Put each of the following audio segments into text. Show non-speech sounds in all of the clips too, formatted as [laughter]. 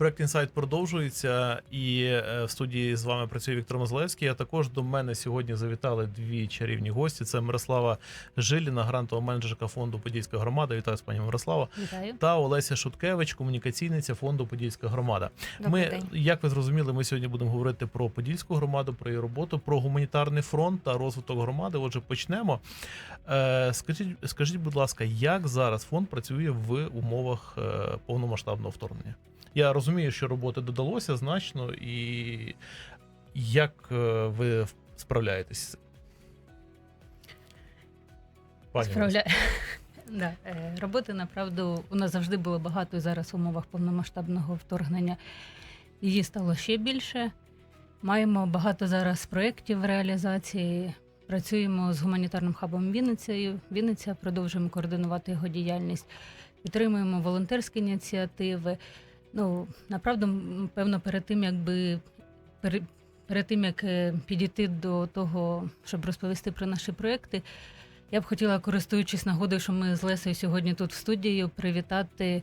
Проект інсайт продовжується, і е, в студії з вами працює Віктор Мозлевський. А також до мене сьогодні завітали дві чарівні гості: це Мирослава Жиліна, грантова менеджерка фонду Подільська громада. Вітаю з пані Мирослава. Вітаю. Та Олеся Шуткевич, комунікаційниця фонду Подільська громада. Добрий ми, день. як ви зрозуміли, ми сьогодні будемо говорити про Подільську громаду, про її роботу, про гуманітарний фронт та розвиток громади. Отже, почнемо. Е, скажіть, скажіть, будь ласка, як зараз фонд працює в умовах е, повномасштабного вторгнення? Я розумію, що роботи додалося значно, і як е, ви справляєтесь? з [laughs] е, Роботи, направду, у нас завжди було багато і зараз в умовах повномасштабного вторгнення. Її стало ще більше. Маємо багато зараз проєктів реалізації. Працюємо з гуманітарним хабом Вінницею. Вінниця продовжуємо координувати його діяльність. Підтримуємо волонтерські ініціативи. Ну, направду, певно, перед тим, якби пере- перед тим, як е, підійти до того, щоб розповісти про наші проекти, я б хотіла, користуючись нагодою, що ми з Лесею сьогодні тут в студії, привітати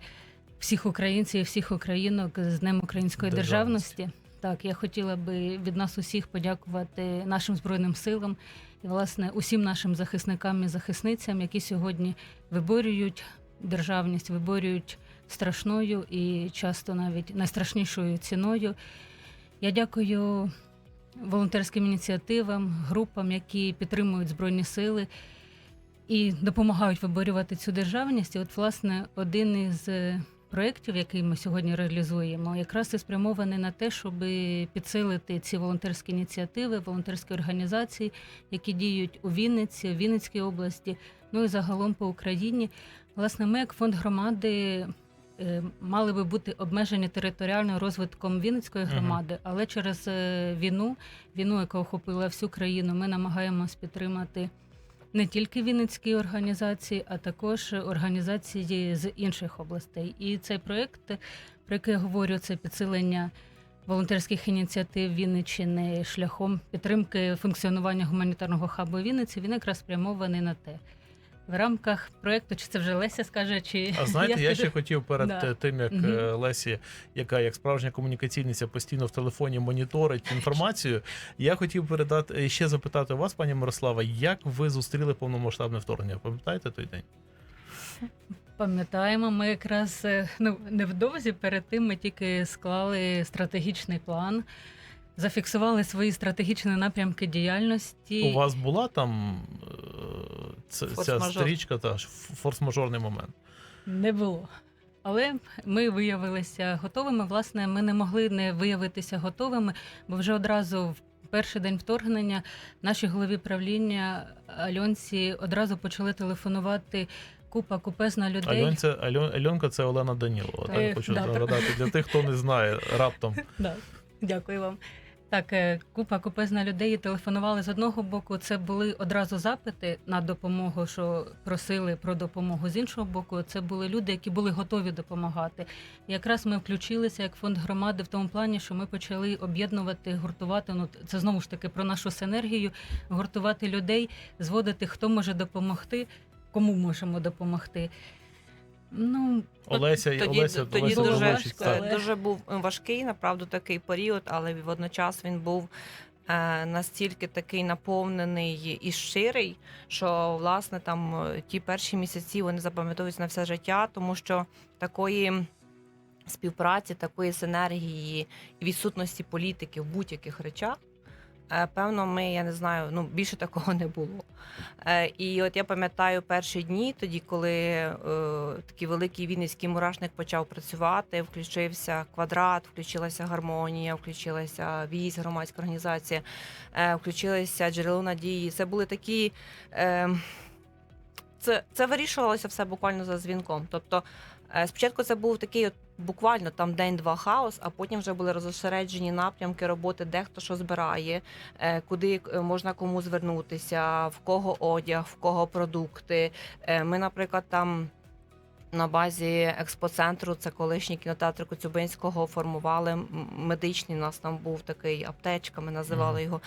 всіх українців і всіх українок з Днем української Державності. державності. Так, я хотіла би від нас усіх подякувати нашим збройним силам і, власне, усім нашим захисникам і захисницям, які сьогодні виборюють державність, виборюють страшною і часто навіть найстрашнішою ціною. Я дякую волонтерським ініціативам, групам, які підтримують збройні сили і допомагають виборювати цю державність. І от, власне, один із е, проєктів, який ми сьогодні реалізуємо, якраз і спрямований на те, щоб підсилити ці волонтерські ініціативи, волонтерські організації, які діють у Вінниці, у Вінницькій області, ну і загалом по Україні. Власне, ми, як фонд громади, мали би бути обмежені територіальним розвитком Вінницької громади, але через е, війну, війну, яка охопила всю країну, ми намагаємось підтримати не тільки Вінницькі організації, а також організації з інших областей. І цей проєкт, про який я говорю, це підсилення волонтерських ініціатив Вінниччини шляхом підтримки функціонування гуманітарного хабу Вінниці. Він якраз спрямований на те. В рамках проєкту, чи це вже Леся скаже, чи А знаєте, я ще хотів перед Да. е, тим, як е, Лесі, яка як справжня комунікаційниця постійно в телефоні моніторить інформацію. Я хотів передати е, ще запитати вас, пані Мирослава, як ви зустріли повномасштабне вторгнення? Пам'ятаєте той день? Пам'ятаємо, ми якраз ну невдовзі перед тим ми тільки склали стратегічний план, зафіксували свої стратегічні напрямки діяльності. У вас була там е, ц- ця стрічка, та ж, форс-мажорний момент. Не було. Але ми виявилися готовими. Власне, ми не могли не виявитися готовими, бо вже одразу в перший день вторгнення наші голові правління Альонці одразу почали телефонувати купа купезна людей. Альонця, Альон, Альонка це Олена Данілова. Так, Е, хочу да, нагадати для тих, хто не знає раптом. [laughs] Да. Дякую вам. Так, е, купа купезна людей телефонували з одного боку. Це були одразу запити на допомогу, що просили про допомогу. З іншого боку, це були люди, які були готові допомагати. І якраз ми включилися як фонд громади в тому плані, що ми почали об'єднувати, гуртувати. Ну це знову ж таки про нашу синергію, гуртувати людей, зводити, хто може допомогти, кому можемо допомогти. Ну, Олеся, і тоді, Олеся, тоді Олеся дуже дуже, Волочик, так. дуже був важкий, направду такий період, але водночас він був е, настільки такий наповнений і щирий, що власне там е, ті перші місяці вони запам'ятовуються на все життя, тому що такої. Співпраці, такої синергії і відсутності політики в будь-яких речах. Е, Певно, ми, я не знаю, ну більше такого не було. Е, І от я пам'ятаю перші дні, тоді, коли е, такий великий вінницький мурашник почав працювати, включився квадрат, включилася гармонія, включилася військ, громадська організація, е, включилися джерело надії. Це були такі. Е, це, це вирішувалося все буквально за дзвінком. Тобто, спочатку це був такий от буквально там день-два хаос, а потім вже були розосереджені напрямки роботи, де хто що збирає, е, куди е, можна кому звернутися, в кого одяг, в кого продукти. Е, Ми, наприклад, там. на базі експоцентру, це колишній кінотеатр Коцюбинського, формували медичний. У нас там був такий аптечка, ми називали його.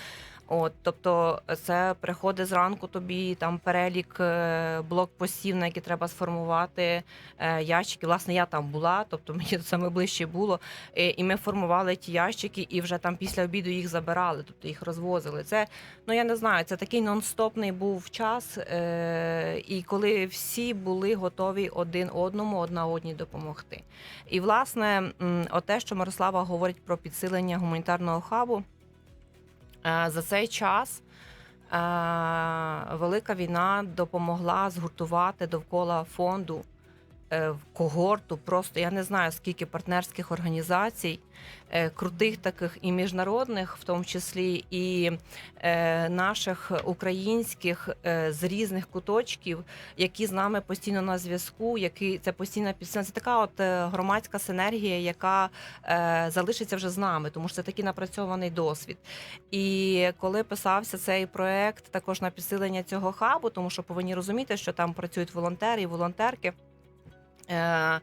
От, тобто, це приходить зранку тобі там перелік е, блокпостів, на які треба сформувати е, ящики. Власне, я там була, тобто [laughs] мені це саме ближче було. Е, І ми формували ті ящики, і вже там після обіду їх забирали, тобто їх розвозили. Це ну я не знаю, це такий нон-стопний був час. Е, і коли всі були готові один одному, одна одній допомогти. І власне, м, оте, що Мирослава говорить про підсилення гуманітарного хабу. Е, За цей час е, велика війна допомогла згуртувати довкола фонду в когорту. Просто я не знаю скільки партнерських організацій, е, крутих таких і міжнародних, в тому числі і е, наших українських е, з різних куточків, які з нами постійно на зв'язку, які це постійна підсилення. Це така от е, громадська синергія, яка е, залишиться вже з нами, тому що це такий напрацьований досвід. І коли писався цей проект, також на підсилення цього хабу, тому що повинні розуміти, що там працюють волонтери і волонтерки. Е,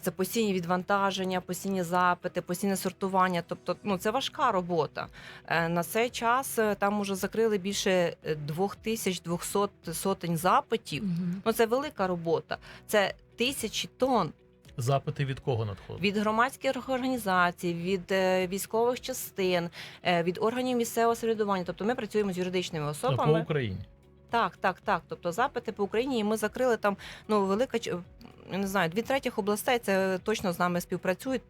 Це постійні відвантаження, постійні запити, постійне сортування. Тобто, ну це важка робота. Е, На цей час е, там уже закрили більше е, 2200 сотень запитів. Мгм. Ну це велика робота. Це тисячі тонн Запити від кого надходять? від громадських організацій, від військових частин, від органів місцевого самоврядування. Тобто ми працюємо з юридичними Ну, особами. по Україні. Так, так, так. Тобто запити по Україні, і ми закрили там ну велика ч- я не знаю, дві третіх областей. Це точно з нами співпрацюють.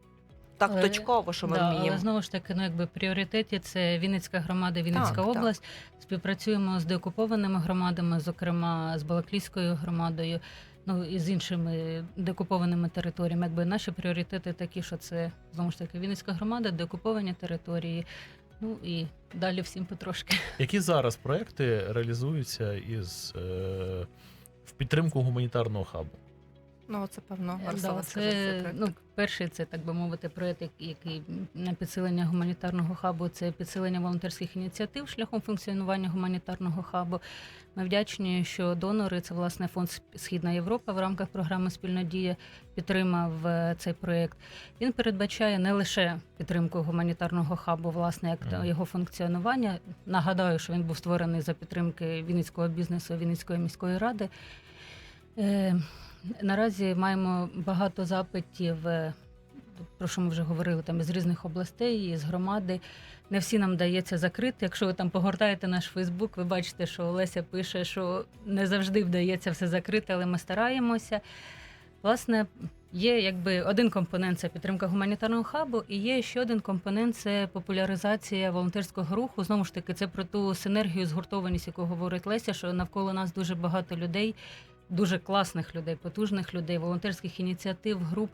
Так Але- точково, що ми да, вміємо. Але знову ж таки, ну якби пріоритеті це Вінницька громада, Вінницька Так, так. область. Співпрацюємо з деокупованими громадами, зокрема з Балаклійською громадою, ну і з іншими деокупованими територіями. Якби наші пріоритети такі, що це знову ж таки Вінницька громада, деокуповані території. Ну і далі всім потрошки. Які зараз проекти реалізуються із е, в підтримку гуманітарного хабу? Ну це певно Да, скаже цей це, ну, перший це, так би мовити, проєкт, який- на підсилення гуманітарного хабу, це підсилення волонтерських ініціатив шляхом функціонування гуманітарного хабу. Ми вдячні, що донори, це власне фонд Східна Європа в рамках програми Спільна дія підтримав е, цей проєкт. Він передбачає не лише підтримку гуманітарного хабу, власне, як Мгм. його функціонування. Нагадаю, що він був створений за підтримки Вінницького бізнесу Вінницької міської ради. Наразі маємо багато запитів, е, про що ми вже говорили там із різних областей, із громади. Не всі нам дається закрити. Якщо ви там погортаєте наш Фейсбук, ви бачите, що Олеся пише, що не завжди вдається все закрити, але ми стараємося. Власне, є якби один компонент це підтримка гуманітарного хабу, і є ще один компонент це популяризація волонтерського руху. Знову ж таки, це про ту синергію, згуртованість, яку говорить Леся, що навколо нас дуже багато людей, дуже класних людей, потужних людей, волонтерських ініціатив, груп.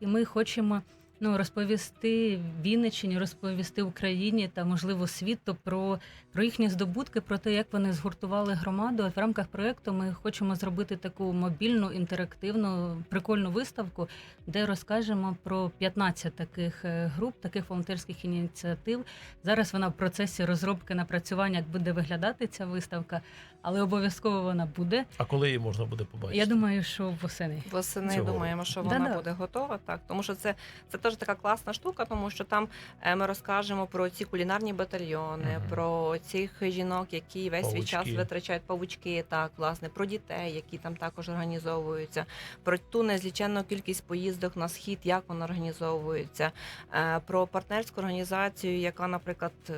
І ми хочемо ну, розповісти Вінниччині, розповісти Україні та, можливо, світу про, про їхні здобутки, про те, як вони згуртували громаду. В рамках проєкту ми хочемо зробити таку мобільну, інтерактивну, прикольну виставку, де розкажемо про 15 таких е, груп, таких волонтерських ініціатив. Зараз вона в процесі розробки напрацювання, як буде виглядати ця виставка, але обов'язково вона буде. А коли її можна буде побачити? Я думаю, що восени. Восени Цього думаємо, що року. вона Да-да. буде готова. Так, тому що це, це теж така класна штука, тому що там е, ми розкажемо про ці кулінарні батальйони, Мгм. про цих жінок, які весь свій час Павучки. витрачають павучки, так власне, про дітей, які там також організовуються, про ту незліченну кількість поїздок на схід, як вона організовується, е, про партнерську організацію, яка, наприклад. е,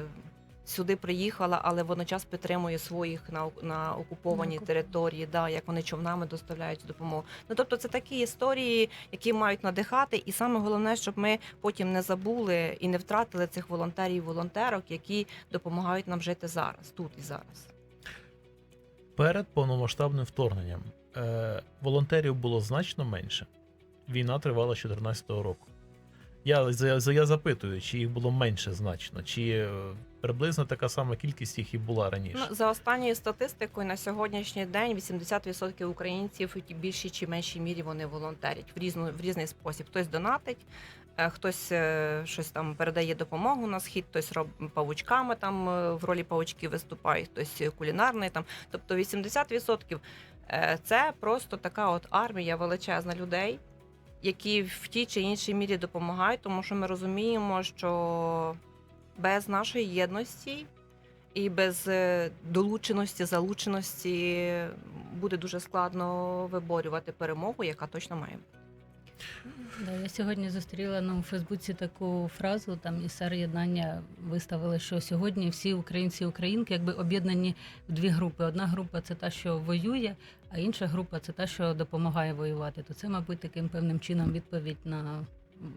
Сюди приїхала, але водночас підтримує своїх на, на окупованій На території, да, як вони човнами доставляють допомогу. Ну тобто, це такі історії, які мають надихати, і саме головне, щоб ми потім не забули і не втратили цих волонтерів, волонтерок, які допомагають нам жити зараз, тут і зараз. Перед повномасштабним вторгненням е, волонтерів було значно менше. Війна тривала з 2014 року. Я, за- я запитую, чи їх було менше значно, чи е, приблизно така сама кількість їх і була раніше. Ну, за останньою статистикою на сьогоднішній день 80% українців в більшій чи меншій мірі вони волонтерять в різну в різний спосіб. Хтось донатить, е, хтось е, щось там передає допомогу на схід, хтось роб павучками там в ролі павучків виступає, хтось кулінарний там. Тобто 80% Е, Це просто така от армія величезна людей, які в тій чи іншій мірі допомагають, тому що ми розуміємо, що без нашої єдності і без е, долученості, залученості буде дуже складно виборювати перемогу, яка точно має бути. Я сьогодні зустріла ну, у Фейсбуці таку фразу. Там і єднання виставили, що сьогодні всі українці і українки якби об'єднані в дві групи. Одна група це та, що воює, а інша група це та, що допомагає воювати. То це, мабуть, таким певним чином відповідь на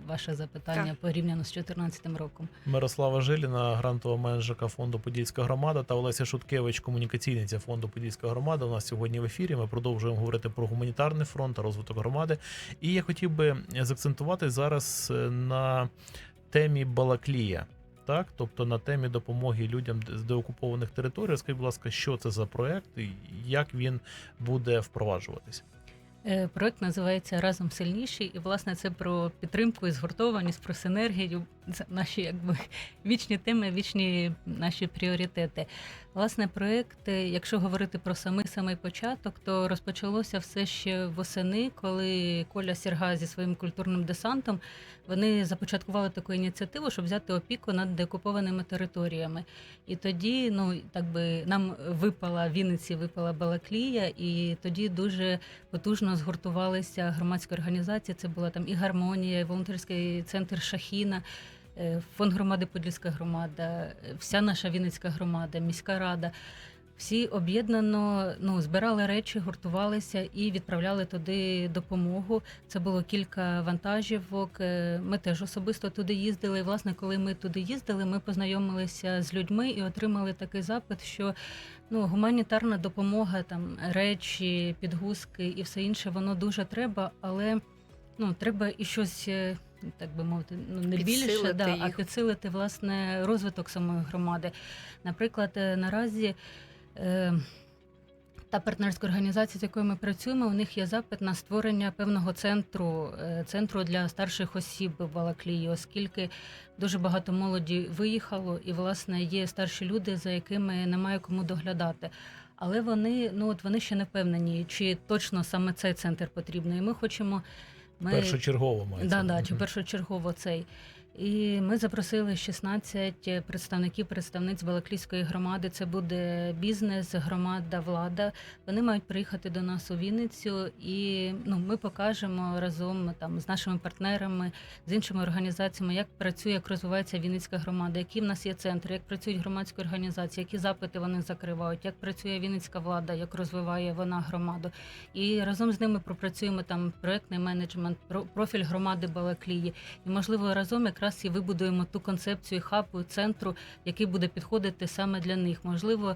ваше запитання Так. порівняно з 2014 роком. Мирослава Жиліна, грантова менеджерка фонду Подільська громада та Олеся Шуткевич, комунікаційниця фонду Подільська громада. У нас сьогодні в ефірі. Ми продовжуємо говорити про гуманітарний фронт та розвиток громади. І я хотів би закцентувати зараз е, на темі Балаклія. Так, тобто на темі допомоги людям з деокупованих територій. Скажіть, будь ласка, що це за проект і як він буде впроваджуватись? Е, Проект називається Разом сильніші, і власне це про підтримку і згуртованість, про синергію. Наші якби вічні теми, вічні наші пріоритети. Власне, проект, якщо говорити про самий самий початок, то розпочалося все ще восени, коли Коля Сірга зі своїм культурним десантом вони започаткували таку ініціативу, щоб взяти опіку над деокупованими територіями. І тоді, ну так би нам випала Вінниці, випала Балаклія, і тоді дуже потужно згуртувалися громадські організації. Це була там і гармонія, і волонтерський центр Шахіна. Е, Фонд громади Подільська громада, е, вся наша Вінницька громада, міська рада. Всі об'єднано ну, збирали речі, гуртувалися і відправляли туди допомогу. Це було кілька вантажівок. е, Ми теж особисто туди їздили. І, власне, коли ми туди їздили, ми познайомилися з людьми і отримали такий запит, що ну, гуманітарна допомога, там речі, підгузки і все інше, воно дуже треба, але ну, треба і щось. Так би мовити, ну не більше, Підсилити да, а підсилити власне розвиток самої громади. Наприклад, е, наразі е, та партнерська організація, з якою ми працюємо, у них є запит на створення певного центру, е, центру для старших осіб в Балаклії, оскільки дуже багато молоді виїхало, і власне є старші люди, за якими немає кому доглядати. Але вони ну от вони ще не впевнені, чи точно саме цей центр потрібний. І ми хочемо. Ми... Першочергово мається. Да, да, чи першочергово цей. І ми запросили 16 представників представниць Балаклійської громади. Це буде бізнес, громада, влада. Вони мають приїхати до нас у Вінницю, і ну ми покажемо разом там з нашими партнерами, з іншими організаціями, як працює, як розвивається Вінницька громада, які в нас є центри, як працюють громадські організації, які запити вони закривають, як працює Вінницька влада, як розвиває вона громаду. І разом з ними пропрацюємо там проектний менеджмент, про- профіль громади Балаклії. І можливо разом якраз і вибудуємо ту концепцію хабу центру, який буде підходити саме для них. Можливо,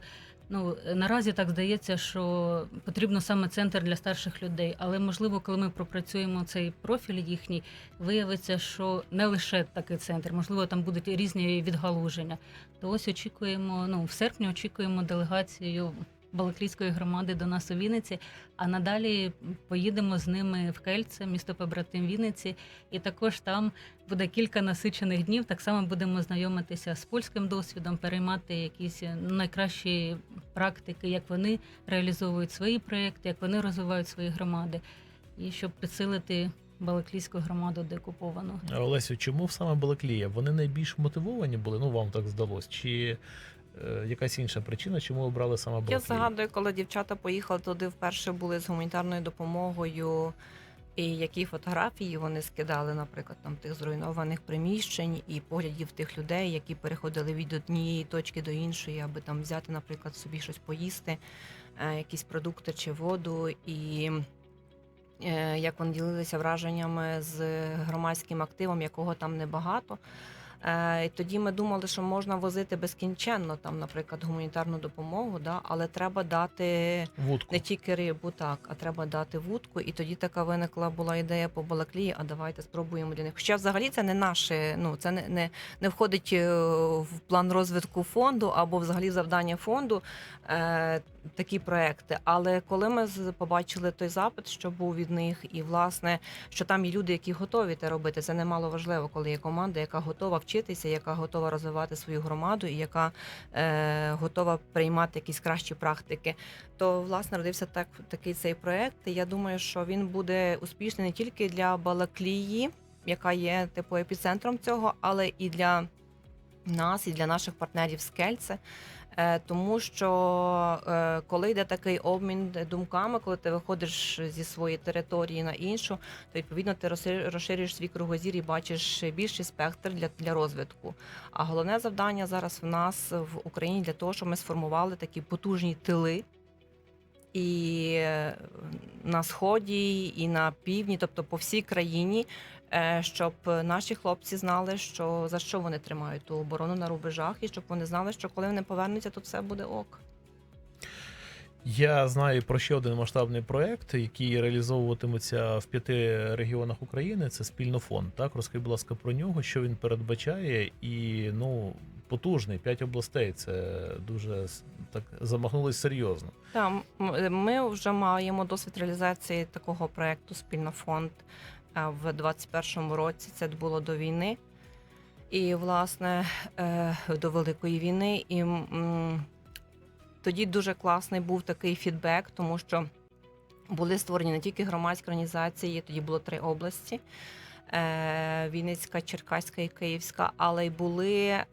ну наразі так здається, що потрібно саме центр для старших людей. Але можливо, коли ми пропрацюємо цей профіль їхній, виявиться, що не лише такий центр, можливо, там будуть різні відгалуження. То ось очікуємо. Ну в серпні очікуємо делегацію. Балаклійської громади до нас у Вінниці, а надалі поїдемо з ними в Кельце, місто побратим Вінниці, і також там буде кілька насичених днів. Так само будемо знайомитися з польським досвідом, переймати якісь найкращі практики, як вони реалізовують свої проекти, як вони розвивають свої громади, і щоб підсилити Балаклійську громаду декуповану. Олесю, чому саме Балаклія? Вони найбільш мотивовані були? Ну вам так здалось? Чи якась інша причина, чому обрали саме Я згадую, коли дівчата поїхали туди, вперше були з гуманітарною допомогою, і які фотографії вони скидали, наприклад, там тих зруйнованих приміщень і поглядів тих людей, які переходили від однієї точки до іншої, аби там взяти, наприклад, собі щось поїсти, е, якісь продукти чи воду, і е, як вони ділилися враженнями з громадським активом, якого там небагато. Е, І тоді ми думали, що можна возити безкінченно там, наприклад, гуманітарну допомогу, да, але треба дати Вудку. не тільки рибу, так, а треба дати вудку. І тоді така виникла була ідея по Балаклії, а давайте спробуємо для них. Хоча взагалі це не наше, ну це не, не, не входить е, в план розвитку фонду або взагалі завдання фонду. Е, такі проекти. Але коли ми побачили той запит, що був від них, і власне, що там є люди, які готові це робити, це немало важливо, коли є команда, яка готова вчитися, яка готова розвивати свою громаду і яка е, готова приймати якісь кращі практики. То власне родився так такий цей проект. І я думаю, що він буде успішний не тільки для Балаклії, яка є типу епіцентром цього, але і для нас, і для наших партнерів з Кельце. Е, Тому що е, коли йде такий обмін думками, коли ти виходиш зі своєї території на іншу, то відповідно ти розшир- розширюєш свій кругозір і бачиш більший спектр для, для розвитку. А головне завдання зараз в нас в Україні для того, щоб ми сформували такі потужні тили. І е, на сході, і на півдні, тобто по всій країні, щоб наші хлопці знали, що за що вони тримають ту оборону на рубежах, і щоб вони знали, що коли вони повернуться, то все буде ок. Я знаю про ще один масштабний проект, який реалізовуватиметься в п'яти регіонах України. Це спільно фонд. Так, розкажіть, будь ласка, про нього, що він передбачає, і ну потужний, п'ять областей. Це дуже так замахнулись серйозно. Там ми вже маємо досвід реалізації такого проекту спільно фонд е, в 21-му році. Це було до війни. І, власне, е, до Великої війни. І тоді дуже класний був такий фідбек, тому що були створені не тільки громадські організації, тоді було три області. Е, Вінницька, Черкаська і Київська, але й були е,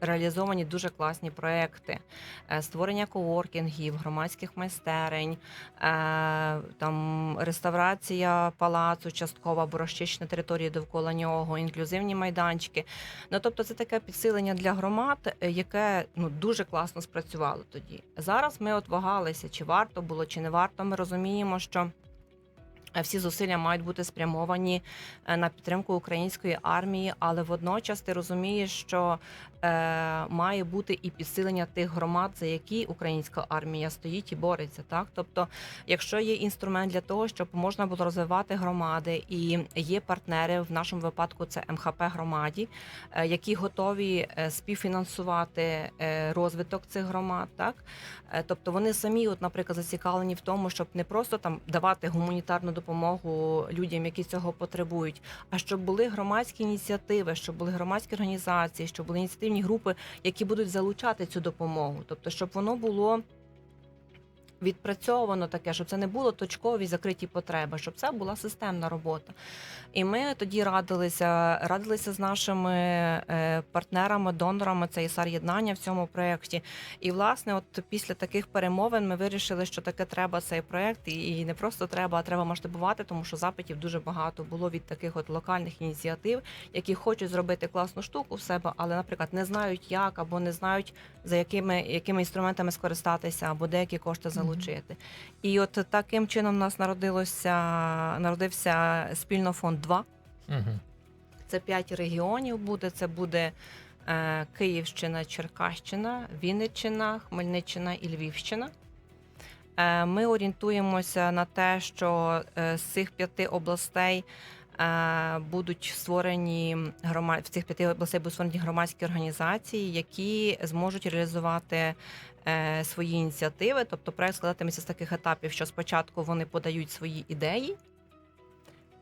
реалізовані дуже класні проекти. Е, створення коворкінгів, громадських майстерень, там реставрація палацу, часткова або розчищена території довкола нього, інклюзивні майданчики. Ну тобто, це таке підсилення для громад, яке ну дуже класно спрацювало тоді. Зараз ми от вагалися, чи варто було, чи не варто. Ми розуміємо, що. Е, Всі зусилля мають бути спрямовані е, на підтримку української армії, але водночас ти розумієш, що має бути і підсилення тих громад, за які українська армія стоїть і бореться. Так, тобто, якщо є інструмент для того, щоб можна було розвивати громади, і є партнери в нашому випадку, це МХП громаді, е, які готові е, співфінансувати е, розвиток цих громад, так Е, тобто вони самі, от, наприклад, зацікавлені в тому, щоб не просто там давати гуманітарну допомогу людям, які цього потребують, а щоб були громадські ініціативи, щоб були громадські організації, щоб були ініціативні групи, які будуть залучати цю допомогу. Тобто, щоб воно було. Відпрацьовано таке, щоб це не було точкові закриті потреби, щоб це була системна робота. І ми тоді радилися, радилися з нашими е, партнерами, донорами, це ІСАР єднання в цьому проєкті. І власне, от після таких перемовин ми вирішили, що таке треба цей проєкт, і не просто треба, а треба масштабувати, тому що запитів дуже багато було від таких от локальних ініціатив, які хочуть зробити класну штуку в себе, але, наприклад, не знають як або не знають за якими, якими інструментами скористатися, або деякі кошти залучити. І от таким чином у нас народилося народився спільно фонд 2. Угу. Це п'ять регіонів буде. Це буде е, Київщина, Черкащина, Вінниччина, Хмельниччина і Львівщина. Е, ми орієнтуємося на те, що е, з цих п'яти областей е, будуть створені грома... в цих п'яти областей будуть створені громадські організації, які зможуть реалізувати свої ініціативи. Тобто проект складатиметься з таких етапів, що спочатку вони подають свої ідеї.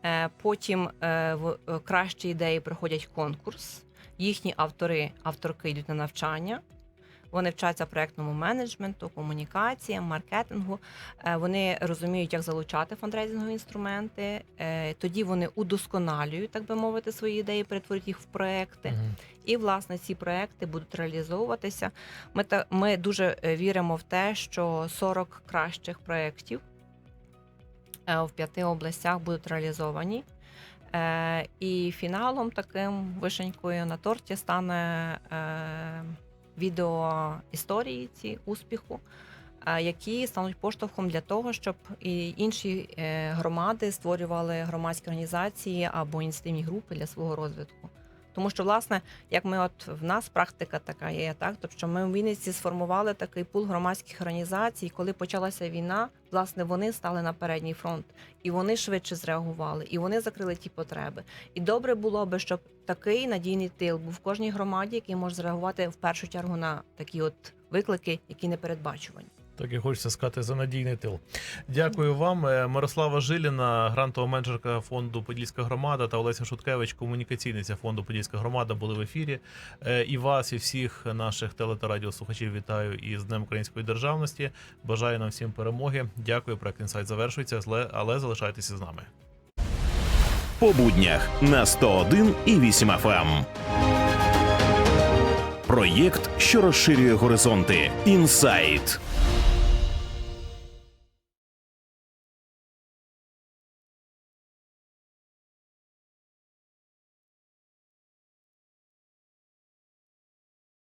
Е, Потім е, в е, кращі ідеї проходять конкурс. Їхні автори, авторки йдуть на навчання. Вони вчаться проектному менеджменту, комунікаціям, маркетингу. Е, Вони розуміють, як залучати фандрейзингові інструменти. Е, Тоді вони удосконалюють, так би мовити, свої ідеї, перетворюють їх в проекти. Угу. І власне ці проекти будуть реалізовуватися. Ми та ми дуже е, віримо в те, що 40 кращих проєктів в п'яти областях будуть реалізовані. І фіналом таким вишенькою на торті стане відео історії ці успіху, е, які стануть поштовхом для того, щоб і інші е, громади створювали громадські організації або ініціативні групи для свого розвитку. Тому що, власне, як ми от в нас практика така є, так тобто ми в Вінниці сформували такий пул громадських організацій. Коли почалася війна, власне, вони стали на передній фронт, і вони швидше зреагували, і вони закрили ті потреби. І добре було би, щоб такий надійний тил був в кожній громаді, який може зреагувати в першу чергу на такі от виклики, які не передбачувані. Так і хочеться сказати за надійний тил. Дякую вам. Е, Мирослава Жиліна, грантова менеджерка фонду Подільська громада та Олеся Шуткевич, комунікаційниця фонду Подільська громада, були в ефірі. Е, І вас, і всіх наших теле та радіослухачів вітаю із Днем Української державності. Бажаю нам всім перемоги. Дякую. Проект інсайт завершується, але залишайтеся з нами. По буднях на 101 і 8 FM. Проєкт, що розширює горизонти. Інсайт.